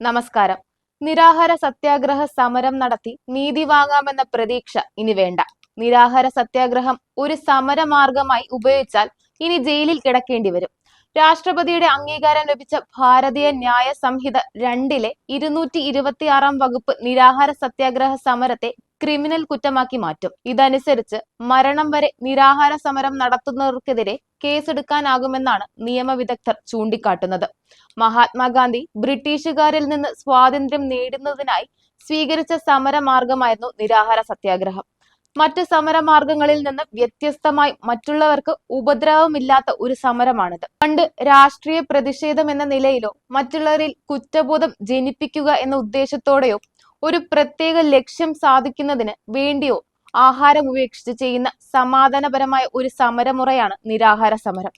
നമസ്കാരം. നിരാഹാര സത്യാഗ്രഹ സമരം നടത്തി നീതി വാങ്ങാമെന്ന പ്രതീക്ഷ ഇനി വേണ്ട. നിരാഹാര സത്യാഗ്രഹം ഒരു സമരമാർഗമായി ഉപയോഗിച്ചാൽ ഇനി ജയിലിൽ കിടക്കേണ്ടി വരും. രാഷ്ട്രപതിയുടെ അംഗീകാരം ലഭിച്ച ഭാരതീയ ന്യായ സംഹിത രണ്ടിലെ ഇരുന്നൂറ്റി ഇരുപത്തിയാറാം വകുപ്പ് നിരാഹാര സത്യാഗ്രഹ സമരത്തെ ക്രിമിനൽ കുറ്റമാക്കി മാറ്റും. ഇതനുസരിച്ച് മരണം വരെ നിരാഹാര സമരം നടത്തുന്നവർക്കെതിരെ കേസെടുക്കാനാകുമെന്നാണ് നിയമവിദഗ്ധർ ചൂണ്ടിക്കാട്ടുന്നത്. മഹാത്മാഗാന്ധി ബ്രിട്ടീഷുകാരിൽ നിന്ന് സ്വാതന്ത്ര്യം നേടുന്നതിനായി സ്വീകരിച്ച സമരമാർഗമായിരുന്നു നിരാഹാര സത്യാഗ്രഹം. മറ്റ് സമരമാർഗങ്ങളിൽ നിന്ന് വ്യത്യസ്തമായി മറ്റുള്ളവർക്ക് ഉപദ്രവമില്ലാത്ത ഒരു സമരമാണിത്. പണ്ട് രാഷ്ട്രീയ പ്രതിഷേധം എന്ന നിലയിലോ മറ്റുള്ളവരിൽ കുറ്റബോധം ജനിപ്പിക്കുക എന്ന ഉദ്ദേശത്തോടെയോ ഒരു പ്രത്യേക ലക്ഷ്യം സാധിക്കുന്നതിന് വേണ്ടിയോ ആഹാരം ഉപേക്ഷിച്ച് ചെയ്യുന്ന സമാധാനപരമായ ഒരു സമരമുറയാണ് നിരാഹാര സമരം.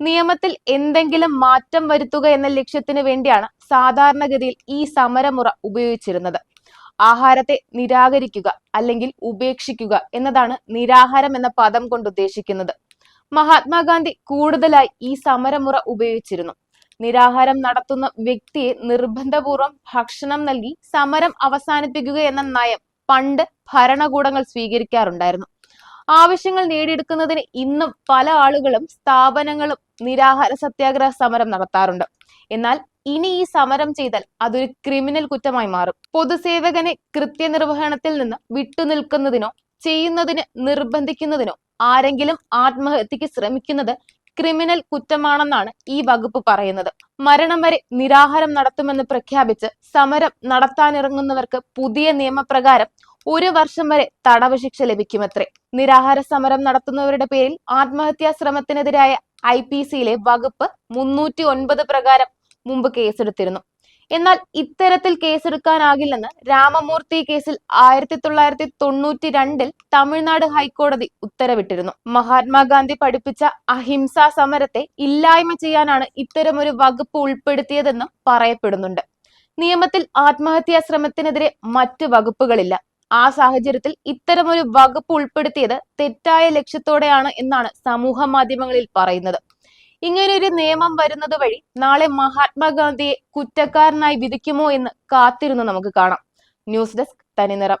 നിയമത്തിൽ എന്തെങ്കിലും മാറ്റം വരുത്തുക എന്ന ലക്ഷ്യത്തിന് വേണ്ടിയാണ് സാധാരണഗതിയിൽ ഈ സമരമുറ ഉപയോഗിച്ചിരുന്നത്. ആഹാരത്തെ നിരാകരിക്കുക അല്ലെങ്കിൽ ഉപേക്ഷിക്കുക എന്നതാണ് നിരാഹാരം എന്ന പദം കൊണ്ട് ഉദ്ദേശിക്കുന്നത്. മഹാത്മാഗാന്ധി കൂടുതലായി ഈ സമരമുറ ഉപയോഗിച്ചിരുന്നു. നിരാഹാരം നടത്തുന്ന വ്യക്തിയെ നിർബന്ധപൂർവം ഭക്ഷണം നൽകി സമരം അവസാനിപ്പിക്കുക എന്ന നയം പണ്ട് ഭരണകൂടങ്ങൾ സ്വീകരിക്കാറുണ്ടായിരുന്നു. ആവശ്യങ്ങൾ നേടിയെടുക്കുന്നതിന് ഇന്നും പല ആളുകളും സ്ഥാപനങ്ങളും നിരാഹാര സത്യാഗ്രഹ സമരം നടത്താറുണ്ട്. എന്നാൽ ഇനി ഈ സമരം ചെയ്താൽ അതൊരു ക്രിമിനൽ കുറ്റമായി മാറും. പൊതുസേവകനെ കൃത്യനിർവഹണത്തിൽ നിന്ന് വിട്ടുനിൽക്കുന്നതിനോ ചെയ്യുന്നതിന് നിർബന്ധിക്കുന്നതിനോ ആരെങ്കിലും ആത്മഹത്യക്ക് ശ്രമിക്കുന്നത് ക്രിമിനൽ കുറ്റമാണെന്നാണ് ഈ വകുപ്പ് പറയുന്നത്. മരണം വരെ നിരാഹാരം നടത്തുമെന്ന് പ്രഖ്യാപിച്ച് സമരം നടത്താനിറങ്ങുന്നവർക്ക് പുതിയ നിയമപ്രകാരം ഒരു വർഷം വരെ തടവ് ശിക്ഷ ലഭിക്കുമത്രേ. നിരാഹാര സമരം നടത്തുന്നവരുടെ പേരിൽ ആത്മഹത്യാ ശ്രമത്തിനെതിരായ ഐ പി സിയിലെ വകുപ്പ് മുന്നൂറ്റി ഒൻപത് പ്രകാരം മുമ്പ് കേസെടുത്തിരുന്നു. എന്നാൽ ഇത്തരത്തിൽ കേസെടുക്കാനാകില്ലെന്ന് രാമമൂർത്തി കേസിൽ ആയിരത്തി തൊള്ളായിരത്തി തൊണ്ണൂറ്റി രണ്ടിൽ തമിഴ്നാട് ഹൈക്കോടതി ഉത്തരവിട്ടിരുന്നു. മഹാത്മാഗാന്ധി പഠിപ്പിച്ച അഹിംസാ സമരത്തെ ഇല്ലായ്മ ചെയ്യാനാണ് ഇത്തരമൊരു വകുപ്പ് ഉൾപ്പെടുത്തിയതെന്ന് പറയപ്പെടുന്നുണ്ട്. നിയമത്തിൽ ആത്മഹത്യാ ശ്രമത്തിനെതിരെ മറ്റു വകുപ്പുകളില്ല. ആ സാഹചര്യത്തിൽ ഇത്തരമൊരു വകുപ്പ് ഉൾപ്പെടുത്തിയത് തെറ്റായ ലക്ഷ്യത്തോടെയാണ് എന്നാണ് സമൂഹ മാധ്യമങ്ങളിൽ പറയുന്നത്. ഇങ്ങനെയൊരു നിയമം വരുന്നത് വഴി നാളെ മഹാത്മാഗാന്ധിയെ കുറ്റക്കാരനായി വിധിക്കുമോ എന്ന് കാത്തിരുന്ന് നമുക്ക് കാണാം. ന്യൂസ് ഡെസ്ക് തനിനിറം.